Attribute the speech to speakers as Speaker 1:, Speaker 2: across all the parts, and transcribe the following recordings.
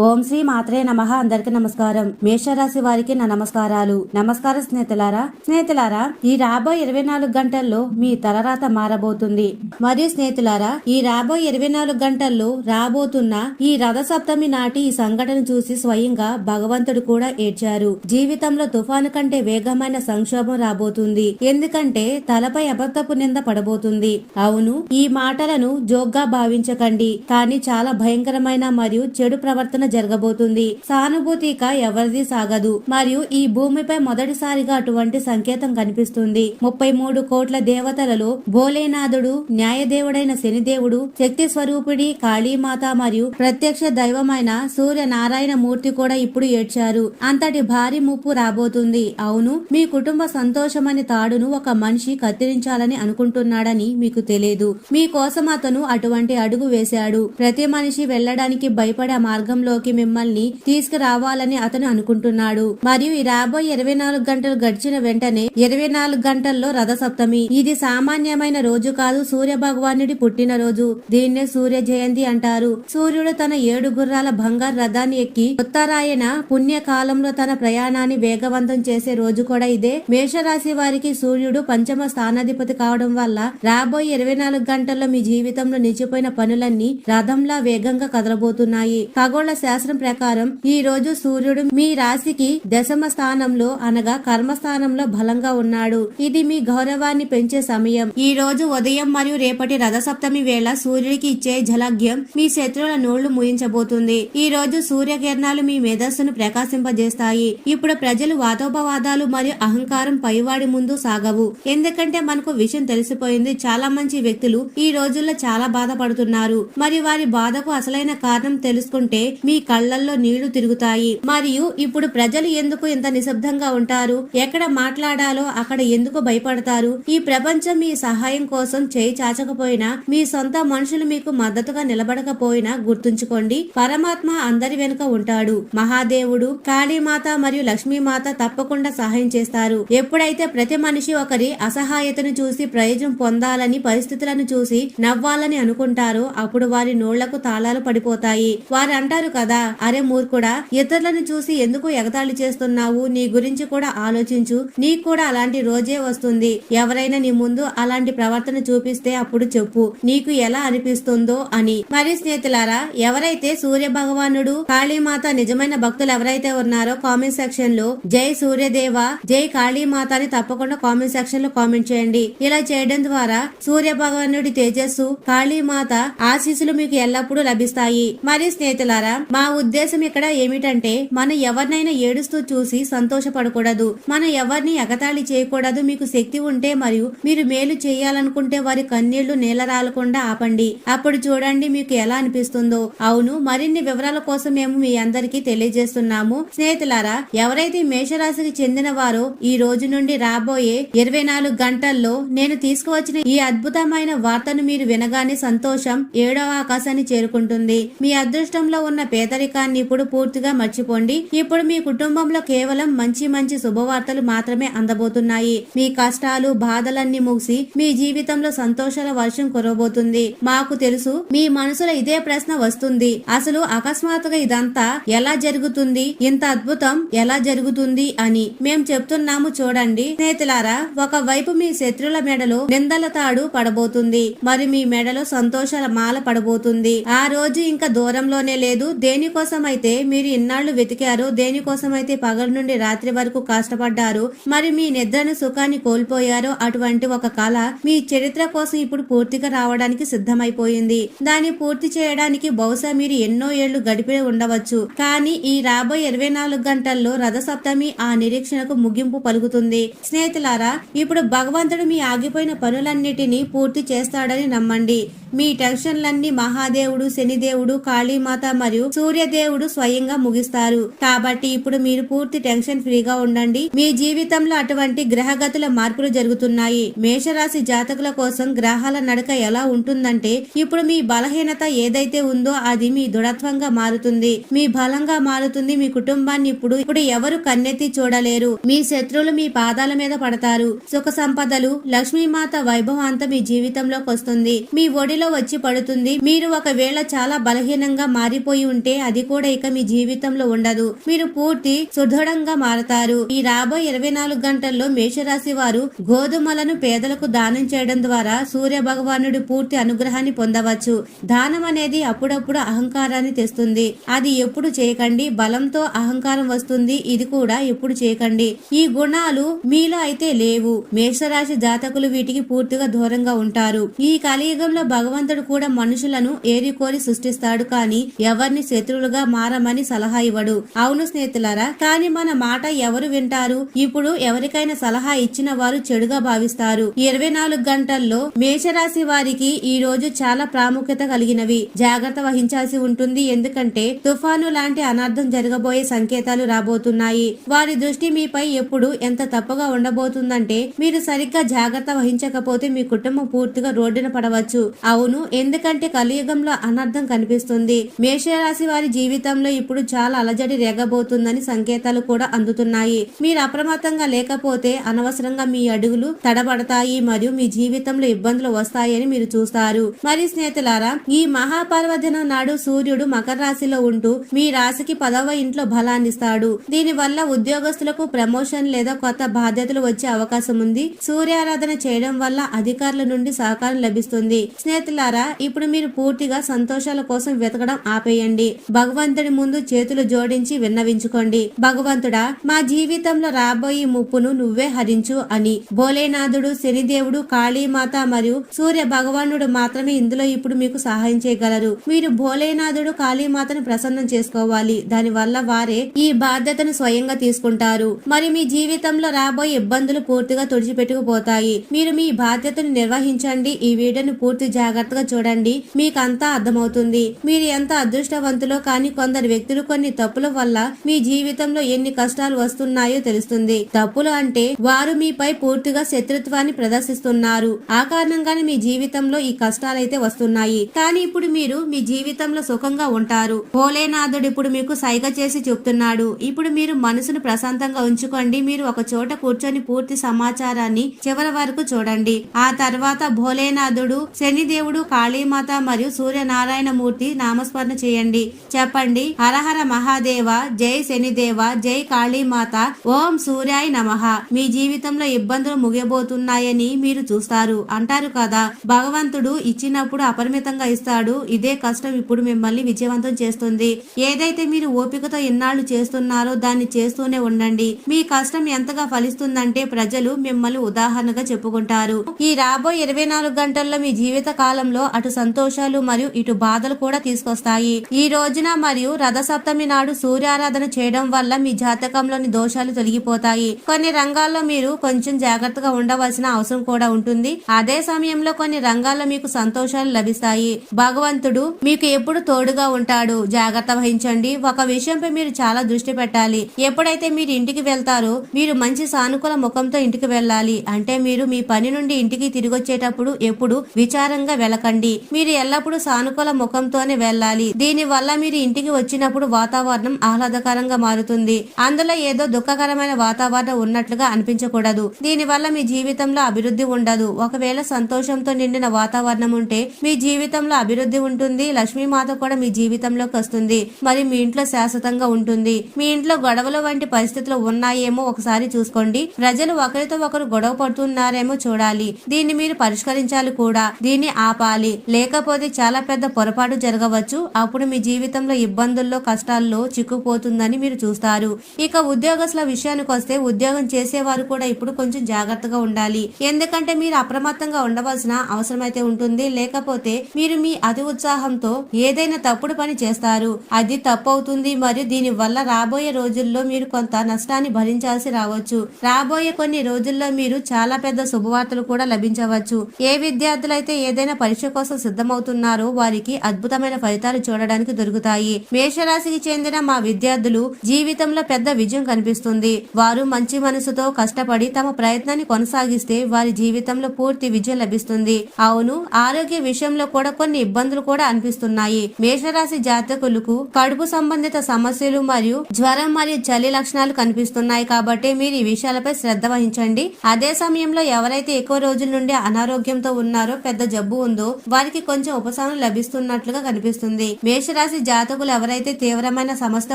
Speaker 1: ఓం శ్రీ మాత్రే నమ. అందరికి నమస్కారం. మేషరాశి వారికి నా నమస్కారాలు. నమస్కారం స్నేహితులారా స్నేహితులారా ఈ రాబోయే ఇరవై నాలుగు గంటల్లో మీ తలరాత మారబోతుంది. మరియు స్నేహితులారా ఈ రాబోయే ఇరవై నాలుగు గంటల్లో రాబోతున్న ఈ రథ సప్తమి నాటి ఈ సంఘటన చూసి స్వయంగా భగవంతుడు కూడా ఏడ్చారు. జీవితంలో తుఫాను కంటే వేగమైన సంక్షోభం రాబోతుంది. ఎందుకంటే తలపై అబద్ధపు నింద పడబోతుంది. అవును ఈ మాటలను జోగ్గా భావించకండి. కానీ చాలా భయంకరమైన మరియు చెడు ప్రవర్తన జరగబోతుంది. సానుభూతిక ఎవరిది సాగదు. మరియు ఈ భూమిపై మొదటిసారిగా అటువంటి సంకేతం కనిపిస్తుంది. ముప్పై మూడు కోట్ల దేవతలలో భోలేనాథుడు న్యాయదేవుడైన శనిదేవుడు శక్తి స్వరూపిడి కాళీమాత మరియు ప్రత్యక్ష దైవమైన సూర్య నారాయణ మూర్తి కూడా ఇప్పుడు ఏడ్చారు. అంతటి భారీ ముప్పు రాబోతుంది. అవును మీ కుటుంబ సంతోషమని తాడును ఒక మనిషి కత్తిరించాలని అనుకుంటున్నాడని మీకు తెలియదు. మీకోసం అతను అటువంటి అడుగు వేశాడు. ప్రతి మనిషి వెళ్ళడానికి భయపడే మార్గంలో మార్గంలోకి మిమ్మల్ని తీసుకురావాలని అతను అనుకుంటున్నాడు. మరియు ఈ రాబోయే ఇరవై నాలుగు గంటలు గడిచిన వెంటనే ఇరవై నాలుగు గంటల్లో రథ సప్తమి ఇది సామాన్యమైన రోజు కాదు సూర్య భగవానుడి పుట్టినరోజు దీన్నే సూర్య జయంతి అంటారు. సూర్యుడు తన ఏడు గుర్రాల బంగారు రథాన్ని ఎక్కి ఉత్తరాయణ పుణ్య కాలంలో తన ప్రయాణాన్ని వేగవంతం చేసే రోజు కూడా ఇదే. మేషరాశి వారికి సూర్యుడు పంచమ స్థానాధిపతి కావడం వల్ల రాబోయే ఇరవై నాలుగు గంటల్లో మీ జీవితంలో నిలిచిపోయిన పనులన్నీ రథంలా వేగంగా కదలబోతున్నాయి. ఖగోళ శాస్త్రం ప్రకారం ఈ రోజు సూర్యుడు మీ రాశికి దశమ స్థానంలో అనగా కర్మస్థానంలో బలంగా ఉన్నాడు. ఇది మీ గౌరవాన్ని పెంచే సమయం. ఈ రోజు ఉదయం మరియు రేపటి రథసప్తమి వేళ సూర్యుడికి ఇచ్చే జలగ్యం మీ శత్రువుల నోళ్ళు ముయించబోతుంది. ఈ రోజు సూర్యకిరణాలు మీ మేధస్సును ప్రకాశింపజేస్తాయి. ఇప్పుడు ప్రజలు వాదోపవాదాలు మరియు అహంకారం పైవాడి ముందు సాగవు. ఎందుకంటే మనకు విషయం తెలిసిపోయింది. చాలా మంచి వ్యక్తులు ఈ రోజుల్లో చాలా బాధపడుతున్నారు. మరి వారి బాధకు అసలైన కారణం తెలుసుకుంటే మీ కళ్ళల్లో నీళ్ళు తిరుగుతాయి. మరియు ఇప్పుడు ప్రజలు ఎందుకు ఇంత నిశ్శబ్దంగా ఉంటారు? ఎక్కడ మాట్లాడాలో అక్కడ ఎందుకు భయపడతారు? ఈ ప్రపంచం మీ సహాయం కోసం చేయి చాచకపోయినా మీ సొంత మనుషులు మీకు మద్దతుగా నిలబడకపోయినా గుర్తుంచుకోండి పరమాత్మ అందరి వెనుక ఉంటాడు. మహాదేవుడు కాళీమాత మరియు లక్ష్మీమాత తప్పకుండా సహాయం చేస్తారు. ఎప్పుడైతే ప్రతి మనిషి ఒకరి అసహాయతను చూసి ప్రయోజనం పొందాలని పరిస్థితులను చూసి నవ్వాలని అనుకుంటారో అప్పుడు వారి నోళ్ళకు తాళాలు పడిపోతాయి. వారు అంటారు కదా అరే మూర్ఖుడా ఇతరులను చూసి ఎందుకు ఎగతాళి చేస్తున్నావు? నీ గురించి కూడా ఆలోచించు. నీకు కూడా అలాంటి రోజే వస్తుంది. ఎవరైనా నీ ముందు అలాంటి ప్రవర్తన చూపిస్తే అప్పుడు చెప్పు. నీకు ఎలా అనిపిస్తుందో అని. మరి స్నేహితులారా ఎవరైతే సూర్య భగవానుడు కాళీమాత నిజమైన భక్తులు ఎవరైతే ఉన్నారో కామెంట్ సెక్షన్లో జై సూర్యదేవ జై కాళీమాత అని తప్పకుండా కామెంట్ సెక్షన్లో కామెంట్ చేయండి. ఇలా చేయడం ద్వారా సూర్య భగవానుడి తేజస్సు కాళీమాత ఆశీస్సులు మీకు ఎల్లప్పుడూ లభిస్తాయి. మరి స్నేహితులారా మా ఉద్దేశం ఇక్కడ ఏమిటంటే మనం ఎవరినైనా ఏడుస్తూ చూసి సంతోషపడకూడదు. మనం ఎవరిని ఎగతాళి చేయకూడదు. మీకు శక్తి ఉంటే మరియు మీరు మేలు చేయాలనుకుంటే వారి కన్నీళ్ళు నేలరాలకుండా ఆపండి. అప్పుడు చూడండి మీకు ఎలా అనిపిస్తుందో. అవును మరిన్ని వివరాల కోసం మేము మీ అందరికీ తెలియజేస్తున్నాము. స్నేహితులారా ఎవరైతే మేషరాశికి చెందిన వారో ఈ రోజు నుండి రాబోయే ఇరవై నాలుగు గంటల్లో నేను తీసుకువచ్చిన ఈ అద్భుతమైన వార్తను మీరు వినగానే సంతోషం ఏడవ ఆకాశాన్ని చేరుకుంటుంది. మీ అదృష్టంలో ఉన్న పేదరికాన్ని ఇప్పుడు పూర్తిగా మర్చిపోండి. ఇప్పుడు మీ కుటుంబంలో కేవలం మంచి మంచి శుభవార్తలు మాత్రమే అందబోతున్నాయి. మీ కష్టాలు బాధలన్నీ ముగిసి మీ జీవితంలో సంతోషాల వర్షం కురవబోతుంది. మాకు తెలుసు మీ మనసులో ఇదే ప్రశ్న వస్తుంది. అసలు అకస్మాత్తుగా ఇదంతా ఎలా జరుగుతుంది? ఇంత అద్భుతం ఎలా జరుగుతుంది అని మేం చెప్తున్నాము చూడండి. స్నేహితులారా ఒకవైపు మీ శత్రుల మెడలో నిందల తాడు పడబోతుంది. మరి మీ మెడలో సంతోషాల మాల పడబోతుంది. ఆ రోజు ఇంకా దూరంలోనే లేదు దేనికోసమైతే మీరు ఇన్నాళ్ళు వెతికారో దేనికోసమైతే పగల నుండి రాత్రి వరకు కష్టపడ్డారు మరి మీ నిద్రను సుఖాన్ని కోల్పోయారో అటువంటి ఒక కళ మీ చరిత్ర కోసం ఇప్పుడు పూర్తిగా రావడానికి సిద్ధమైపోయింది. దాన్ని పూర్తి చేయడానికి బహుశా మీరు ఎన్నో ఏళ్ళు గడిపి ఉండవచ్చు. కానీ ఈ రాబోయే ఇరవై నాలుగు గంటల్లో రథసప్తమి ఆ నిరీక్షణకు ముగింపు పలుకుతుంది. స్నేహితులారా ఇప్పుడు భగవంతుడు మీ ఆగిపోయిన పనులన్నిటినీ పూర్తి చేస్తాడని నమ్మండి. మీ టెన్షన్లన్నీ మహాదేవుడు శనిదేవుడు కాళీమాత మరియు సూర్యదేవుడు స్వయంగా ముగిస్తారు. కాబట్టి ఇప్పుడు మీరు పూర్తి టెన్షన్ ఫ్రీగా ఉండండి. మీ జీవితంలో అటువంటి గ్రహగతుల మార్పులు జరుగుతున్నాయి. మేషరాశి జాతకుల కోసం గ్రహాల నడక ఎలా ఉంటుందంటే ఇప్పుడు మీ బలహీనత ఏదైతే ఉందో అది మీ దృఢత్వంగా మారుతుంది. మీ బలంగా మారుతుంది మీ కుటుంబాన్ని ఇప్పుడు. ఇప్పుడు ఎవరు కన్నెత్తి చూడలేరు. మీ శత్రువులు మీ పాదాల మీద పడతారు. సుఖ సంపదలు లక్ష్మీమాత వైభవం అంతా మీ జీవితంలోకి వస్తుంది. మీ ఒడిలో వచ్చి పడుతుంది. మీరు ఒకవేళ చాలా బలహీనంగా మారిపోయి ఉంటే ఉంటే అది కూడా ఇక మీ జీవితంలో ఉండదు. మీరు పూర్తి సుదృఢంగా మారతారు. ఈ రాబోయే ఇరవై నాలుగు గంటల్లో మేషరాశి వారు గోధుమలను పేదలకు దానం చేయడం ద్వారా సూర్య భగవానుడి పూర్తి అనుగ్రహాన్ని పొందవచ్చు. దానం అనేది అప్పుడప్పుడు అహంకారాన్ని తెస్తుంది. అది ఎప్పుడు చేయకండి. బలంతో అహంకారం వస్తుంది. ఇది కూడా ఎప్పుడు చేయకండి. ఈ గుణాలు మీలో అయితే లేవు. మేషరాశి జాతకులు వీటికి పూర్తిగా దూరంగా ఉంటారు. ఈ కలియుగంలో భగవంతుడు కూడా మనుషులను ఏరికోరి సృష్టిస్తాడు. కానీ ఎవరిని శత్రువులుగా మారమని సలహా ఇవ్వడు. అవును స్నేహితులారా కానీ మన మాట ఎవరు వింటారు? ఇప్పుడు ఎవరికైనా సలహా ఇచ్చిన వారు చెడుగా భావిస్తారు. ఇరవై నాలుగు గంటల్లో మేషరాశి వారికి ఈ రోజు చాలా ప్రాముఖ్యత కలిగినవి. జాగ్రత్త వహించాల్సి ఉంటుంది. ఎందుకంటే తుఫాను లాంటి అనర్థం జరగబోయే సంకేతాలు రాబోతున్నాయి. వారి దృష్టి మీపై ఎప్పుడు ఎంత తప్పుగా ఉండబోతుందంటే మీరు సరిగ్గా జాగ్రత్త వహించకపోతే మీ కుటుంబం పూర్తిగా రోడ్డున పడవచ్చు. అవును ఎందుకంటే కలియుగంలో అనర్థం కనిపిస్తుంది. మేషరాశి వారి జీవితంలో ఇప్పుడు చాలా అలజడి రేగబోతుందని సంకేతాలు కూడా అందుతున్నాయి. మీరు అప్రమత్తంగా లేకపోతే అనవసరంగా మీ అడుగులు తడబడతాయి మరియు మీ జీవితంలో ఇబ్బందులు వస్తాయని మీరు చూస్తారు. మరి స్నేహితులారా ఈ మహాపర్వదినం నాడు సూర్యుడు మకర రాశిలో ఉంటూ మీ రాశికి పదవ ఇంట్లో బలాన్నిస్తాడు దీని వల్ల ఉద్యోగస్తులకు ప్రమోషన్ లేదా కొత్త బాధ్యతలు వచ్చే అవకాశం ఉంది. సూర్యారాధన చేయడం వల్ల అధికారుల నుండి సహకారం లభిస్తుంది. స్నేహితులారా ఇప్పుడు మీరు పూర్తిగా సంతోషాల కోసం వెతకడం ఆపేయండి. భగవంతుడి ముందు చేతులు జోడించి విన్నవించుకోండి. భగవంతుడా మా జీవితంలో రాబోయే ముప్పును నువ్వే హరించు అని. భోలేనాథుడు శనిదేవుడు కాళీమాత మరియు సూర్య భగవానుడు మాత్రమే ఇందులో ఇప్పుడు మీకు సహాయం చేయగలరు. మీరు భోలేనాథుడు కాళీమాతను ప్రసన్నం చేసుకోవాలి. దాని వల్ల వారే ఈ బాధ్యతను స్వయంగా తీసుకుంటారు. మరి మీ జీవితంలో రాబోయే ఇబ్బందులు పూర్తిగా తుడిచిపెట్టుకుపోతాయి. మీరు మీ బాధ్యతను నిర్వహించండి. ఈ వీడియోను పూర్తి జాగ్రత్తగా చూడండి. మీకు అంతా అర్థమవుతుంది. మీరు ఎంత అదృష్టవంతు కానీ కొందరు వ్యక్తులు కొన్ని తప్పుల వల్ల మీ జీవితంలో ఎన్ని కష్టాలు వస్తున్నాయో తెలుస్తుంది. తప్పులు అంటే వారు మీపై పూర్తిగా శత్రుత్వాన్ని ప్రదర్శిస్తున్నారు. ఆ కారణంగానే మీ జీవితంలో ఈ కష్టాలైతే వస్తున్నాయి. కానీ ఇప్పుడు మీరు మీ జీవితంలో సుఖంగా ఉంటారు. భోలేనాథుడు ఇప్పుడు మీకు సైగ చేసి చెప్తున్నాడు. ఇప్పుడు మీరు మనసును ప్రశాంతంగా ఉంచుకోండి. మీరు ఒక చోట కూర్చొని పూర్తి సమాచారాన్ని చివరి వరకు చూడండి. ఆ తర్వాత భోలేనాథుడు శనిదేవుడు కాళీమాత మరియు సూర్యనారాయణ మూర్తి నామస్మరణ చేయండి. చెప్పండి. హరహర మహాదేవ జై శనిదేవ జై కాళీమాత ఓం సూర్యాయ నమః. మీ జీవితంలో ఇబ్బందులు ముగియబోతున్నాయని మీరు చూస్తారు. అంటారు కదా భగవంతుడు ఇచ్చినప్పుడు అపరిమితంగా ఇస్తాడు. ఇదే కష్టం ఇప్పుడు మిమ్మల్ని విజయవంతం చేస్తుంది. ఏదైతే మీరు ఓపికతో ఇన్నాళ్ళు చేస్తున్నారో దాన్ని చేస్తూనే ఉండండి. మీ కష్టం ఎంతగా ఫలిస్తుందంటే ప్రజలు మిమ్మల్ని ఉదాహరణగా చెప్పుకుంటారు. ఈ రాబోయే ఇరవై నాలుగు గంటల్లో మీ జీవిత కాలంలో అటు సంతోషాలు మరియు ఇటు బాధలు కూడా తీసుకొస్తాయి. ఈ రోజున మరియు రథసప్తమి నాడు సూర్యారాధన చేయడం వల్ల మీ జాతకంలోని దోషాలు తొలగిపోతాయి. కొన్ని రంగాల్లో మీరు కొంచెం జాగ్రత్తగా ఉండవలసిన అవసరం కూడా ఉంటుంది. అదే సమయంలో కొన్ని రంగాల్లో మీకు సంతోషాలు లభిస్తాయి. భగవంతుడు మీకు ఎప్పుడు తోడుగా ఉంటాడు. జాగ్రత్త వహించండి. ఒక విషయంపై మీరు చాలా దృష్టి పెట్టాలి. ఎప్పుడైతే మీరు ఇంటికి వెళ్తారో మీరు మంచి సానుకూల ముఖంతో ఇంటికి వెళ్ళాలి. అంటే మీరు మీ పని నుండి ఇంటికి తిరిగి వచ్చేటప్పుడు ఎప్పుడు విచారంగా వెళ్ళకండి. మీరు ఎల్లప్పుడూ సానుకూల ముఖంతోనే వెళ్ళాలి. దీని వల్ల మీరు ఇంటికి వచ్చినప్పుడు వాతావరణం ఆహ్లాదకరంగా మారుతుంది. అందులో ఏదో దుఃఖకరమైన వాతావరణం ఉన్నట్లుగా అనిపించకూడదు. దీని వల్ల మీ జీవితంలో అభివృద్ధి ఉండదు. ఒకవేళ సంతోషంతో నిండిన వాతావరణం ఉంటే మీ జీవితంలో అభివృద్ధి ఉంటుంది. లక్ష్మీమాత కూడా మీ జీవితంలోకి వస్తుంది. మరి మీ ఇంట్లో శాశ్వతంగా ఉంటుంది. మీ ఇంట్లో గొడవలు వంటి పరిస్థితులు ఉన్నాయేమో ఒకసారి చూసుకోండి. ప్రజలు ఒకరితో ఒకరు గొడవ పడుతున్నారేమో చూడాలి. దీన్ని మీరు పరిష్కరించాలి కూడా. దీన్ని ఆపాలి. లేకపోతే చాలా పెద్ద పొరపాటు జరగవచ్చు. అప్పుడు మీ జీవితంలో ఇబ్బందుల్లో కష్టాల్లో చిక్కుపోతుందని మీరు చూస్తారు. ఇక ఉద్యోగస్తుల విషయానికి వస్తే ఉద్యోగం చేసేవారు కూడా ఇప్పుడు కొంచెం జాగ్రత్తగా ఉండాలి. ఎందుకంటే మీరు అప్రమత్తంగా ఉండవలసిన అవసరం అయితే ఉంటుంది. లేకపోతే మీరు మీ అతి ఉత్సాహంతో ఏదైనా తప్పుడు పని చేస్తారు. అది తప్పు అవుతుంది మరియు దీని వల్ల రాబోయే రోజుల్లో మీరు కొంత నష్టాన్ని భరించాల్సి రావచ్చు. రాబోయే కొన్ని రోజుల్లో మీరు చాలా పెద్ద శుభవార్తలు కూడా లభించవచ్చు. ఏ విద్యార్థులైతే ఏదైనా పరీక్ష కోసం సిద్ధమవుతున్నారో వారికి అద్భుతమైన ఫలితాలు చూడడానికి దొరుకుతాయి మేషరాశికి చెందిన మా విద్యార్థులు జీవితంలో పెద్ద విజయం కనిపిస్తుంది. వారు మంచి మనసుతో కష్టపడి తమ ప్రయత్నాన్ని కొనసాగిస్తే వారి జీవితంలో పూర్తి విజయం లభిస్తుంది. అవును ఆరోగ్య విషయంలో కూడా కొన్ని ఇబ్బందులు కూడా అనిపిస్తున్నాయి. మేషరాశి జాతకులకు కడుపు సంబంధిత సమస్యలు మరియు జ్వరం మరియు చలి లక్షణాలు కనిపిస్తున్నాయి కాబట్టి మీరు ఈ విషయాలపై శ్రద్ధ వహించండి. అదే సమయంలో ఎవరైతే ఎక్కువ రోజుల నుండి అనారోగ్యంతో ఉన్నారో పెద్ద జబ్బు ఉందో వారికి కొంచెం ఉపశమనం లభిస్తున్నట్లుగా కనిపిస్తుంది. మేషరాశి మేషరాశి జాతకులు ఎవరైతే తీవ్రమైన సమస్య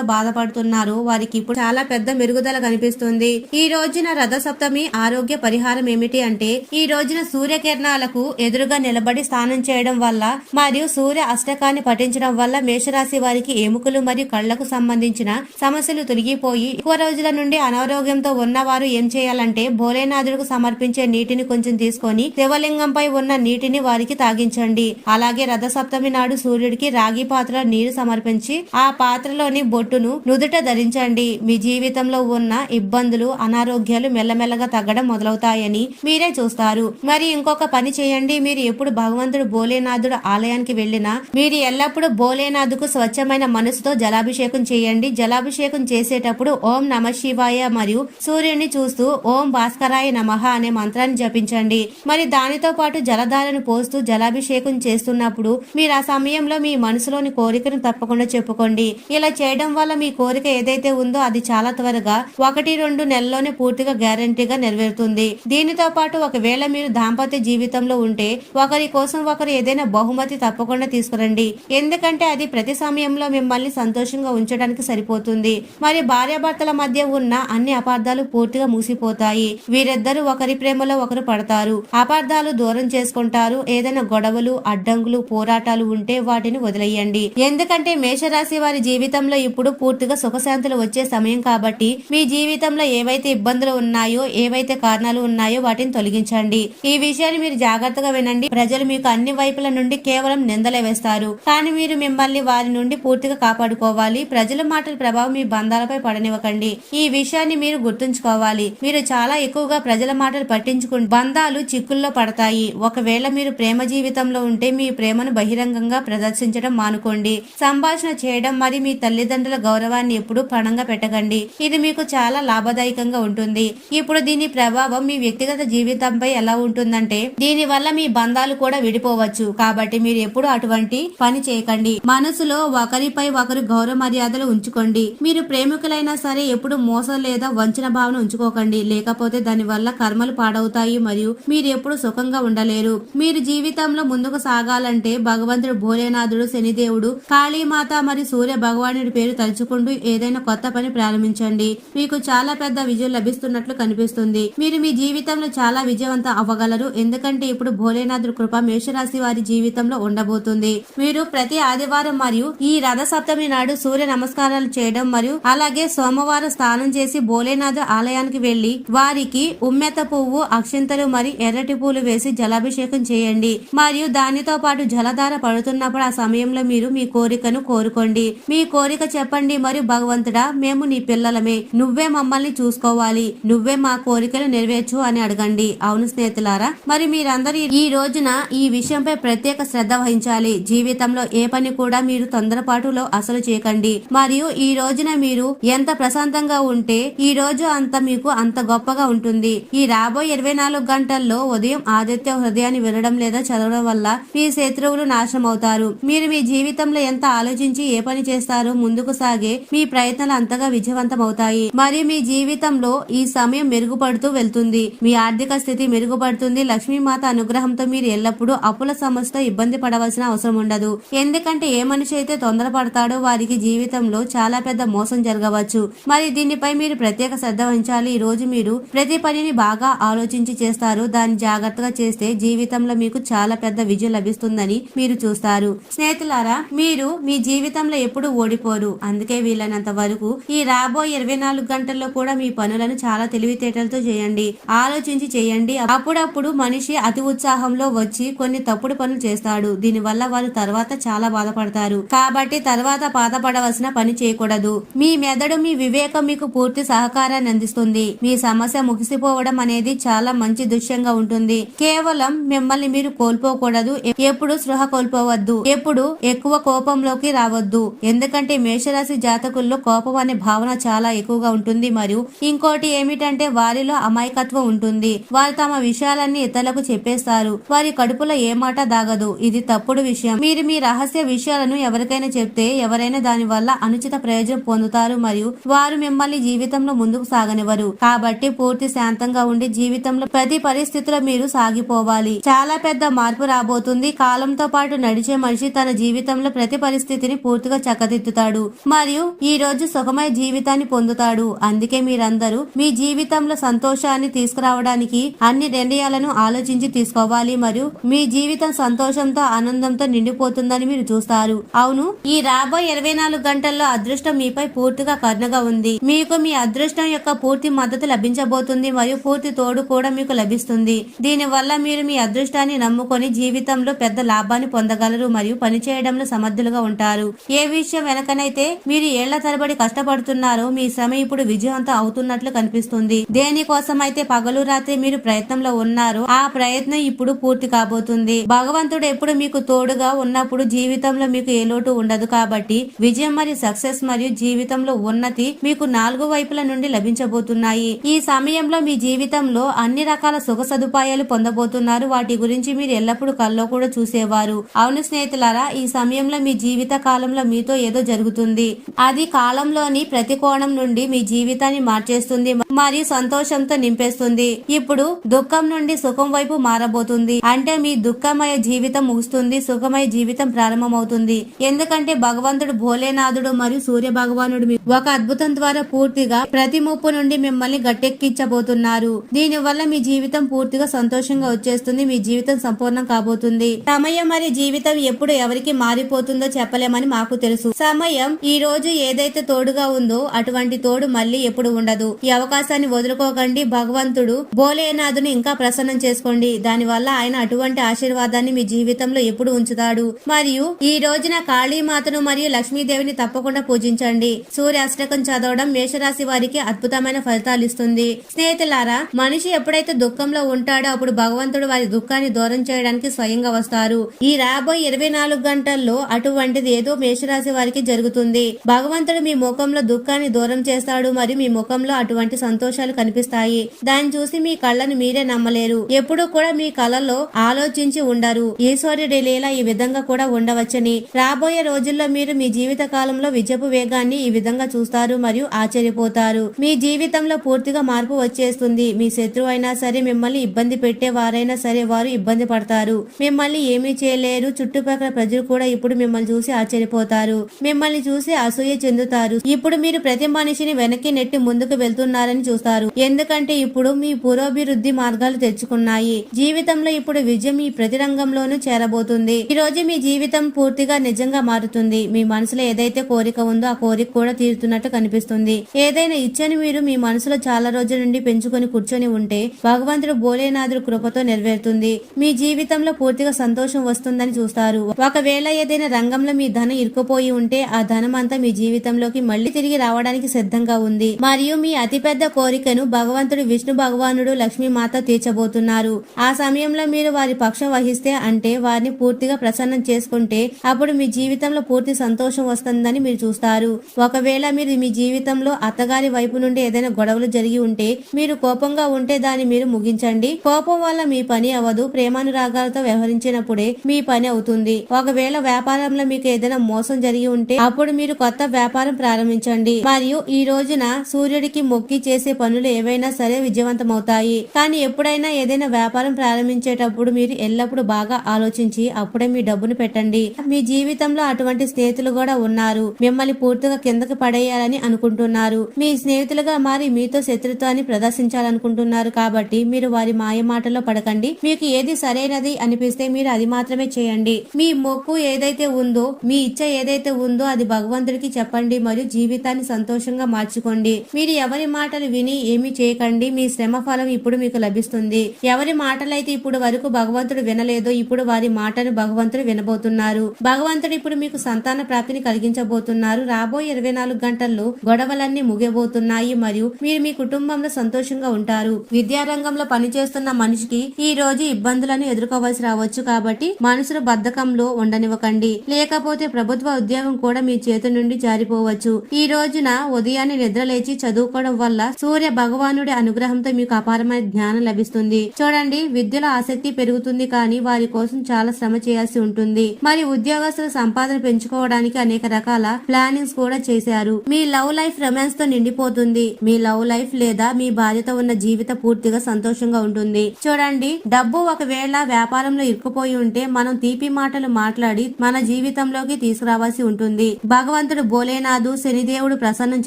Speaker 1: బాధపడుతున్నారో వారికి ఇప్పుడు చాలా పెద్ద మెరుగుదల కనిపిస్తుంది. ఈ రోజున రథ సప్తమి ఆరోగ్య పరిహారం ఏమిటి అంటే ఈ రోజున సూర్యకిరణాలకు ఎదురుగా నిలబడి స్నానం చేయడం వల్ల మరియు సూర్య అష్టకాన్ని పఠించడం వల్ల మేషరాశి వారికి ఎముకలు మరియు కళ్ళకు సంబంధించిన సమస్యలు తొలగిపోయి ఎక్కువ రోజుల నుండి అనారోగ్యంతో ఉన్నవారు ఏం చేయాలంటే భోలేనాథుడికి సమర్పించే నీటిని కొంచెం తీసుకొని శివలింగంపై ఉన్న నీటిని వారికి తాగించండి. అలాగే రథ సప్తమి నాడు సూర్యుడికి రాగి పాత్ర నీరు సమర్పించి ఆ పాత్రలోని బొట్టును నుదుట ధరించండి. మీ జీవితంలో ఉన్న ఇబ్బందులు అనారోగ్యాలు మెల్లమెల్లగా తగ్గడం మొదలవుతాయని మీరే చూస్తారు. మరి ఇంకొక పని చేయండి. మీరు ఎప్పుడు భగవంతుడు భోలేనాథుడు ఆలయానికి వెళ్ళినా మీరు ఎల్లప్పుడూ భోలేనాథుకు స్వచ్ఛమైన మనసుతో జలాభిషేకం చేయండి. జలాభిషేకం చేసేటప్పుడు ఓం నమ శివాయ మరియు సూర్యుని చూస్తూ ఓం భాస్కరాయ నమః అనే మంత్రాన్ని జపించండి. మరి దానితో పాటు జలధారను పోస్తూ జలాభిషేకం చేస్తున్నప్పుడు మీరు ఆ సమయంలో మీ మనసులోని కోరికను తప్పకుండా చెప్పుకోండి. ఇలా చేయడం వల్ల మీ కోరిక ఏదైతే ఉందో అది చాలా త్వరగా ఒకటి రెండు నెలల్లోనే పూర్తిగా గ్యారంటీగా నెరవేరుతుంది. దీనితో పాటు ఒకవేళ మీరు దాంపత్య జీవితంలో ఉంటే ఒకరి కోసం ఒకరు ఏదైనా బహుమతి తప్పకుండా తీసుకురండి. ఎందుకంటే అది ప్రతి సమయంలో మిమ్మల్ని సంతోషంగా ఉంచడానికి సరిపోతుంది. మరి భార్యాభర్తల మధ్య ఉన్న అన్ని అపార్థాలు పూర్తిగా మూసిపోతాయి. వీరిద్దరూ ఒకరి ప్రేమలో ఒకరు పడతారు. అపార్థాలు దూరం చేసుకుంటారు. ఏదైనా గొడవలు అడ్డంకులు పోరాటాలు ఉంటే వాటిని వదిలేయండి. ఎందుకంటే మేషరాశి వారి జీవితంలో ఇప్పుడు పూర్తిగా సుఖశాంతులు వచ్చే సమయం కాబట్టి మీ జీవితంలో ఏవైతే ఇబ్బందులు ఉన్నాయో ఏవైతే కారణాలు ఉన్నాయో వాటిని తొలగించండి. ఈ విషయాన్ని మీరు జాగ్రత్తగా వినండి. ప్రజలు మీకు అన్ని వైపుల నుండి కేవలం నిందలే వేస్తారు. కానీ మీరు మిమ్మల్ని వారి నుండి పూర్తిగా కాపాడుకోవాలి. ప్రజల మాటల ప్రభావం మీ బంధాలపై పడనివ్వకండి. ఈ విషయాన్ని మీరు గుర్తుంచుకోవాలి. మీరు చాలా ఎక్కువగా ప్రజల మాటలు పట్టించుకుని బంధాలు చిక్కుల్లో పడతాయి. ఒకవేళ మీరు ప్రేమ జీవితంలో ఉంటే మీ ప్రేమను బహిరంగంగా ప్రదర్శించడం మానుకోండి. సంభాషణ చేయడం మరి మీ తల్లిదండ్రుల గౌరవాన్ని ఎప్పుడూ పణంగా పెట్టకండి. ఇది మీకు చాలా లాభదాయకంగా ఉంటుంది. ఇప్పుడు దీని ప్రభావం మీ వ్యక్తిగత జీవితంపై ఎలా ఉంటుందంటే దీని వల్ల మీ బంధాలు కూడా విడిపోవచ్చు. కాబట్టి మీరు ఎప్పుడు అటువంటి పని చేయకండి. మనసులో ఒకరిపై ఒకరు గౌరవ మర్యాదలు ఉంచుకోండి. మీరు ప్రేమికులైనా సరే ఎప్పుడు మోసం లేదా వంచన భావన ఉంచుకోకండి. లేకపోతే దాని వల్ల కర్మలు పాడవుతాయి మరియు మీరు ఎప్పుడు సుఖంగా ఉండలేరు. మీరు జీవితంలో ముందుకు సాగాలంటే భగవంతుడు భోలేనాథుడు శనిదేవుడు కాళీమాత మరియు సూర్య భగవానుడి పేరు తలుచుకుంటూ ఏదైనా కొత్త పని ప్రారంభించండి. మీకు చాలా పెద్ద విజయం లభిస్తున్నట్లు కనిపిస్తుంది. మీరు మీ జీవితంలో చాలా విజయవంతం అవ్వగలరు. ఎందుకంటే ఇప్పుడు భోలేనాథుడి కృప మేషరాశి వారి జీవితంలో ఉండబోతుంది. మీరు ప్రతి ఆదివారం మరియు ఈ రథ సప్తమి నాడు సూర్య నమస్కారాలు చేయడం మరియు అలాగే సోమవారం స్నానం చేసి భోలేనాథు ఆలయానికి వెళ్ళి వారికి ఉమ్మెత పువ్వు అక్షింతలు మరియు ఎర్రటి పూలు వేసి జలాభిషేకం చేయండి. మరియు దానితో పాటు జలధార పడుతున్నప్పుడు ఆ సమయంలో మీరు మీ కోరిక కోరికను కోరుకోండి. మీ కోరిక చెప్పండి మరియు భగవంతుడా మేము నీ పిల్లలమే. నువ్వే మమ్మల్ని చూసుకోవాలి. నువ్వే మా కోరికలు నెరవేర్చు అని అడగండి. అవును స్నేహితులారా మరి మీరందరూ ఈ రోజున ఈ విషయంపై ప్రత్యేక శ్రద్ధ వహించాలి. జీవితంలో ఏ పని కూడా మీరు తొందరపాటులో అసలు చేయకండి. మరియు ఈ రోజున మీరు ఎంత ప్రశాంతంగా ఉంటే ఈ రోజు అంత మీకు అంత గొప్పగా ఉంటుంది. ఈ రాబోయే ఇరవై నాలుగు గంటల్లో ఉదయం ఆదిత్య హృదయాన్ని వినడం లేదా చదవడం వల్ల మీ శత్రువులు నాశనం అవుతారు మీరు మీ జీవితంలో ఎంత ఆలోచించి ఏ పని చేస్తారో ముందుకు సాగే మీ ప్రయత్నాలు అంతగా విజయవంతం అవుతాయి మరియు మీ జీవితంలో ఈ సమయం మెరుగుపడుతూ వెళ్తుంది. మీ ఆర్థిక స్థితి మెరుగుపడుతుంది. లక్ష్మీమాత అనుగ్రహంతో మీరు ఎల్లప్పుడూ అప్పుల సమస్యతో ఇబ్బంది పడవలసిన అవసరం ఉండదు. ఎందుకంటే ఏ మనిషి అయితే తొందరపడతాడో వారికి జీవితంలో చాలా పెద్ద మోసం జరగవచ్చు. మరి దీనిపై మీరు ప్రత్యేక శ్రద్ధ వహించాలి. ఈ రోజు మీరు ప్రతి పనిని బాగా ఆలోచించి చేస్తారు. దాన్ని జాగ్రత్తగా చేస్తే జీవితంలో మీకు చాలా పెద్ద విజయం లభిస్తుందని మీరు చూస్తారు. స్నేహితులారా మీరు మీ జీవితంలో ఎప్పుడు ఓడిపోరు. అందుకే వీలైనంత వరకు ఈ రాబోయే ఇరవై నాలుగు గంటల్లో కూడా మీ పనులను చాలా తెలివితేటలతో చేయండి. ఆలోచించి చేయండి. అప్పుడప్పుడు మనిషి అతి ఉత్సాహంలో వచ్చి కొన్ని తప్పుడు పనులు చేస్తాడు. దీనివల్ల వారు తర్వాత చాలా బాధపడతారు. కాబట్టి తర్వాత బాధపడవలసిన పని చేయకూడదు. మీ మెదడు మీ వివేకం మీకు పూర్తి సహకారాన్ని అందిస్తుంది. మీ సమస్య ముగిసిపోవడం అనేది చాలా మంచి దృశ్యంగా ఉంటుంది. కేవలం మిమ్మల్ని మీరు కోల్పోకూడదు. ఎప్పుడు స్పృహ కోల్పోవద్దు. ఎప్పుడు ఎక్కువ కోపం కోపంలోకి రావద్దు. ఎందుకంటే మేషరాశి జాతకుల్లో కోపం అనే భావన చాలా ఎక్కువగా ఉంటుంది మరియు ఇంకోటి ఏమిటంటే వారిలో అమాయకత్వం ఉంటుంది. వారు తమ విషయాలన్నీ ఇతరులకు చెప్పేస్తారు. వారి కడుపులో ఏ మాట దాగదు. ఇది తప్పుడు విషయం. మీరు మీ రహస్య విషయాలను ఎవరికైనా చెప్తే ఎవరైనా దాని వల్ల అనుచిత ప్రయోజనం పొందుతారు మరియు వారు మిమ్మల్ని జీవితంలో ముందుకు సాగనివ్వరు. కాబట్టి పూర్తి శాంతంగా ఉండి జీవితంలో ప్రతి పరిస్థితిలో మీరు సాగిపోవాలి. చాలా పెద్ద మార్పు రాబోతుంది. కాలంతో పాటు నడిచే మనిషి తన జీవితంలో ప్రతి పరిస్థితిని పూర్తిగా చక్కదిద్దుతాడు. మరియు ఈ రోజు సుఖమయ జీవితాన్ని పొందుతాడు. అందుకే మీరందరూ మీ జీవితంలో సంతోషాన్ని తీసుకురావడానికి అన్ని నిర్ణయాలను ఆలోచించి తీసుకోవాలి. మరియు మీ జీవితం సంతోషంతో ఆనందంతో నిండిపోతుందని మీరు చూస్తారు. అవును ఈ రాబోయే ఇరవై నాలుగు గంటల్లో అదృష్టం మీపై పూర్తిగా కర్ణగా ఉంది. మీకు మీ అదృష్టం యొక్క పూర్తి మద్దతు లభించబోతుంది. మరియు పూర్తి తోడు కూడా మీకు లభిస్తుంది. దీని వల్ల మీరు మీ అదృష్టాన్ని నమ్ముకొని జీవితంలో పెద్ద లాభాన్ని పొందగలరు. మరియు పనిచేయడంలో సమర్థులుగా ఉంటారు. ఏ విషయం వెనకనైతే మీరు ఏళ్ళ తరబడి కష్టపడుతున్నారో మీ శ్రమ ఇప్పుడు విజయవంతం అవుతున్నట్లు కనిపిస్తుంది. దేనికోసం అయితే పగలు రాత్రి మీరు ప్రయత్నంలో ఉన్నారో ఆ ప్రయత్నం ఇప్పుడు పూర్తి కాబోతుంది. భగవంతుడు ఎప్పుడు మీకు తోడుగా ఉన్నప్పుడు జీవితంలో మీకు ఏ లోటు ఉండదు కాబట్టి విజయం మరియు సక్సెస్ మరియు జీవితంలో ఉన్నతి మీకు నాలుగు వైపుల నుండి లభించబోతున్నాయి. ఈ సమయంలో మీ జీవితంలో అన్ని రకాల సుఖ సదుపాయాలు పొందబోతున్నారు. వాటి గురించి మీరు ఎల్లప్పుడూ కల్లో కూడా చూసేవారు. అవును స్నేహితులారా ఈ సమయంలో మీ జీవిత కాలంలో మీతో ఏదో జరుగుతుంది. అది కాలంలోని ప్రతి కోణం నుండి మీ జీవితాన్ని మార్చేస్తుంది మరియు సంతోషంతో నింపేస్తుంది. ఇప్పుడు దుఃఖం నుండి సుఖం వైపు మారబోతుంది. అంటే మీ దుఃఖమయ జీవితం ముగుస్తుంది సుఖమయ జీవితం ప్రారంభమవుతుంది. ఎందుకంటే భగవంతుడు భోలేనాథుడు మరియు సూర్య భగవానుడు ఒక అద్భుతం ద్వారా పూర్తిగా ప్రతి ముప్పు నుండి మిమ్మల్ని గట్టెక్కించబోతున్నారు. దీని వల్ల మీ జీవితం పూర్తిగా సంతోషంగా వచ్చేస్తుంది మీ జీవితం సంపూర్ణం కాబోతుంది. సమయం మరియు జీవితం ఎప్పుడు ఎవరికి మారిపోతుందో చెప్పలేమని మాకు తెలుసు. సమయం ఈ రోజు ఏదైతే తోడుగా ఉందో అటువంటి తోడు మళ్ళీ ఎప్పుడు ఉండదు. ఈ అవకాశాన్ని వదులుకోకండి భగవంతుడు. భోలేనాథుని ఇంకా ప్రసన్నం చేసుకోండి. దాని వల్ల ఆయన అటువంటి ఆశీర్వాదాన్ని మీ జీవితంలో ఎప్పుడు ఉంచుతాడు. మరియు ఈ రోజున కాళీమాతను మరియు లక్ష్మీదేవిని తప్పకుండా పూజించండి. సూర్య అష్టకం చదవడం మేషరాశి వారికి అద్భుతమైన ఫలితాలు ఇస్తుంది. స్నేహితులారా మనిషి ఎప్పుడైతే దుఃఖంలో ఉంటాడో అప్పుడు భగవంతుడు వారి దుఃఖాన్ని దూరం చేయడానికి స్వయంగా వస్తారు. ఈ రాబోయే ఇరవై నాలుగు గంటల్లో అటువంటి వంటిది ఏదో మేషరాశి వారికి జరుగుతుంది. భగవంతుడు మీ ముఖంలో దుఃఖాన్ని దూరం చేస్తాడు మరియు మీ ముఖంలో అటువంటి సంతోషాలు కనిపిస్తాయి. దాన్ని చూసి మీ కళ్ళను మీరే నమ్మలేరు. ఎప్పుడు కూడా మీ కళలో ఆలోచించి ఉండరు. ఈశ్వరుడి లీల ఈ విధంగా కూడా ఉండవచ్చని. రాబోయే రోజుల్లో మీరు మీ జీవిత కాలంలో విజయపు వేగాన్ని ఈ విధంగా చూస్తారు మరియు ఆశ్చర్యపోతారు. మీ జీవితంలో పూర్తిగా మార్పు వచ్చేస్తుంది. మీ శత్రువు అయినా సరే మిమ్మల్ని ఇబ్బంది పెట్టే వారైనా సరే వారు ఇబ్బంది పడతారు. మిమ్మల్ని ఏమీ చేయలేరు. చుట్టుపక్కల ప్రజలు కూడా ఇప్పుడు మిమ్మల్ని చూసి ఆశ్చర్యపోతారు. మిమ్మల్ని చూసి అసూయ చెందుతారు. ఇప్పుడు మీరు ప్రతి మనిషిని వెనక్కి నెట్టి ముందుకు వెళ్తున్నారని చూస్తారు. ఎందుకంటే ఇప్పుడు మీ పురోభివృద్ధి మార్గాలు తెచ్చుకున్నాయి. జీవితంలో ఇప్పుడు విజయం మీ ప్రతి రంగంలోనూ చేరబోతుంది. ఈ రోజు మీ జీవితం పూర్తిగా నిజంగా మారుతుంది. మీ మనసులో ఏదైతే కోరిక ఉందో ఆ కోరిక కూడా తీరుతున్నట్టు కనిపిస్తుంది. ఏదైనా ఇచ్చని మీరు మీ మనసులో చాలా రోజుల నుండి పెంచుకొని కూర్చొని ఉంటే భగవంతుడు భోలేనాథుడు కృపతో నెరవేరుతుంది. మీ జీవితంలో పూర్తిగా సంతోషం వస్తుందని చూస్తారు. ఒకవేళ ఏదైనా రంగం రంగంలో మీ ధనం ఇరుక్కుపోయి ఉంటే ఆ ధనం అంతా మీ జీవితంలోకి మళ్ళీ తిరిగి రావడానికి సిద్ధంగా ఉంది. మరియు మీ అతిపెద్ద కోరికను భగవంతుడు విష్ణు భగవానుడు లక్ష్మీ మాత తీర్చబోతున్నారు. ఆ సమయంలో మీరు వారి పక్షం వహిస్తే అంటే వారిని పూర్తిగా ప్రసన్నం చేసుకుంటే అప్పుడు మీ జీవితంలో పూర్తి సంతోషం వస్తుందని మీరు చూస్తారు. ఒకవేళ మీరు మీ జీవితంలో అత్తగారి వైపు నుండి ఏదైనా గొడవలు జరిగి ఉంటే మీరు కోపంగా ఉంటే దాన్ని మీరు ముగించండి. కోపం వల్ల మీ పని అవ్వదు. ప్రేమానురాగాలతో వ్యవహరించినప్పుడే మీ పని అవుతుంది. ఒకవేళ వ్యాపారంలో మీకు ఏదైనా మోసం జరిగి ఉంటే అప్పుడు మీరు కొత్త వ్యాపారం ప్రారంభించండి. మరియు ఈ రోజున సూర్యుడికి మొక్కి చేసే పనులు ఏవైనా సరే విజయవంతమవుతాయి. కానీ ఎప్పుడైనా ఏదైనా వ్యాపారం ప్రారంభించేటప్పుడు మీరు ఎల్లప్పుడూ బాగా ఆలోచించి అప్పుడే మీ డబ్బును పెట్టండి. మీ జీవితంలో అటువంటి స్నేహితులు కూడా ఉన్నారు. మిమ్మల్ని పూర్తిగా కిందకి పడేయాలని అనుకుంటున్నారు. మీ స్నేహితులుగా మారి మీతో శత్రుత్వాన్ని ప్రదర్శించాలనుకుంటున్నారు. కాబట్టి మీరు వారి మాయ మాటల్లో పడకండి. మీకు ఏది సరైనది అనిపిస్తే మీరు అది మాత్రమే చేయండి. మీ మొక్కు ఏదైతే ఉందో మీ ఇచ్చ ఏదైతే ఉందో అది భగవంతుడికి చెప్పండి మరియు జీవితాన్ని సంతోషంగా మార్చుకోండి. మీరు ఎవరి మాటలు విని ఏమీ చేయకండి. మీ శ్రమ ఫలం ఇప్పుడు మీకు లభిస్తుంది. ఎవరి మాటలైతే ఇప్పుడు వరకు భగవంతుడు వినలేదో ఇప్పుడు వారి మాటను భగవంతుడు వినబోతున్నారు. భగవంతుడు ఇప్పుడు మీకు సంతాన ప్రాప్తిని కలిగించబోతున్నారు. రాబోయే ఇరవై నాలుగు గంటల్లో గొడవలన్నీ ముగియబోతున్నాయి మరియు మీరు మీ కుటుంబంలో సంతోషంగా ఉంటారు. విద్యారంగంలో పనిచేస్తున్న మనిషికి ఈ రోజు ఇబ్బందులను ఎదుర్కోవాల్సి రావచ్చు కాబట్టి మనసులు బద్ధకంలో ఉండనివ్వకండి. లేకపోతే ప్రభుత్వ ఉద్యోగం కూడా మీ చేతి నుండి జారిపోవచ్చు. ఈ రోజున ఉదయాన్నే నిద్రలేచి చదువుకోవడం వల్ల సూర్య భగవానుడి అనుగ్రహంతో మీకు అపారమైన జ్ఞానం లభిస్తుంది. చూడండి విద్యలో ఆసక్తి పెరుగుతుంది కానీ వారి కోసం చాలా శ్రమ చేయాల్సి ఉంటుంది. మరి ఉద్యోగస్తుల సంపాదన పెంచుకోవడానికి అనేక రకాల ప్లానింగ్స్ కూడా చేశారు. మీ లవ్ లైఫ్ రొమాన్స్తో నిండిపోతుంది. మీ లవ్ లైఫ్ లేదా మీ బాధ్యత ఉన్న జీవితం పూర్తిగా సంతోషంగా ఉంటుంది. చూడండి డబ్బు ఒకవేళ వ్యాపారంలో ఇరుక్కుపోయి ఉంటే మనం తీపి మాటలు మాట్లాడి మన జీవితం జీవితంలోకి తీసుకురావాల్సి ఉంటుంది. భగవంతుడు భోలేనాథు శనిదేవుడు ప్రసన్నం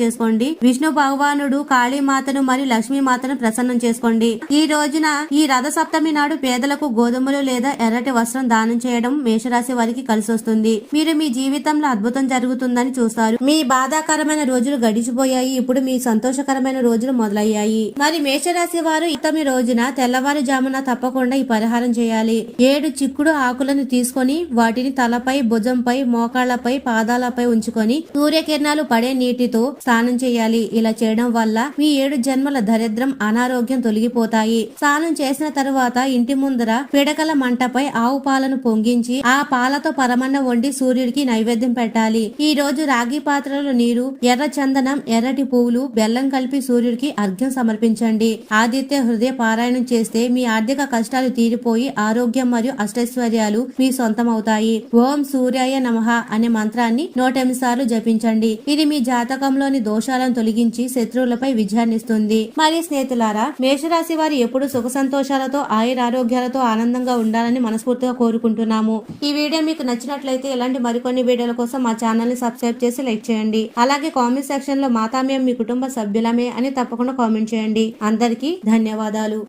Speaker 1: చేసుకోండి. విష్ణు భగవానుడు కాళీమాతను మరియు లక్ష్మీమాతను ప్రసన్నం చేసుకోండి. ఈ రోజున ఈ రథ సప్తమి నాడు పేదలకు గోధుమలు లేదా ఎర్రటి వస్త్రం దానం చేయడం మేషరాశి వారికి కలిసి వస్తుంది మీరు మీ జీవితంలో అద్భుతం జరుగుతుందని చూస్తారు. మీ బాధాకరమైన రోజులు గడిచిపోయాయి. ఇప్పుడు మీ సంతోషకరమైన రోజులు మొదలయ్యాయి. మరి మేషరాశి వారు ఇతమి రోజున తెల్లవారుజామున తప్పకుండా ఈ పరిహారం చేయాలి. ఏడు చిక్కుడు ఆకులను తీసుకొని వాటిని తలపై భుజం భుజంపై మోకాళ్ళపై పాదాలపై ఉంచుకొని సూర్యకిరణాలు పడే నీటితో స్నానం చేయాలి. ఇలా చేయడం వల్ల మీ ఏడు జన్మల దరిద్రం అనారోగ్యం తొలగిపోతాయి. స్నానం చేసిన తరువాత ఇంటి ముందర పిడకల మంటపై ఆవు పాలను పొంగించి ఆ పాలతో పరమన్న వండి సూర్యుడికి నైవేద్యం పెట్టాలి. ఈ రోజు రాగి పాత్రలో నీరు ఎర్ర చందనం ఎర్రటి పువ్వులు బెల్లం కలిపి సూర్యుడికి అర్ఘ్యం సమర్పించండి. ఆదిత్య హృదయ పారాయణం చేస్తే మీ ఆర్థిక కష్టాలు తీరిపోయి ఆరోగ్యం మరియు అష్టైశ్వర్యాలు మీ సొంతం అవుతాయి ఓం సూర్యాయ నమః అనే మంత్రాన్ని నూట సార్లు జపించండి. ఇది మీ జాతకంలోని దోషాలను తొలగించి శత్రువులపై విజయాన్నిస్తుంది. మరి స్నేహితులారా మేషరాశి వారు ఎప్పుడు సుఖ సంతోషాలతో ఆయురారోగ్యాలతో ఆనందంగా ఉండాలని మనస్ఫూర్తిగా కోరుకుంటున్నాము. ఈ వీడియో మీకు నచ్చినట్లయితే ఇలాంటి మరికొన్ని వీడియోల కోసం మా ఛానల్ని సబ్స్క్రైబ్ చేసి లైక్ చేయండి. అలాగే కామెంట్ సెక్షన్లో మాతామేం మీ కుటుంబ సభ్యులమే అని తప్పకుండా కామెంట్ చేయండి. అందరికీ ధన్యవాదాలు.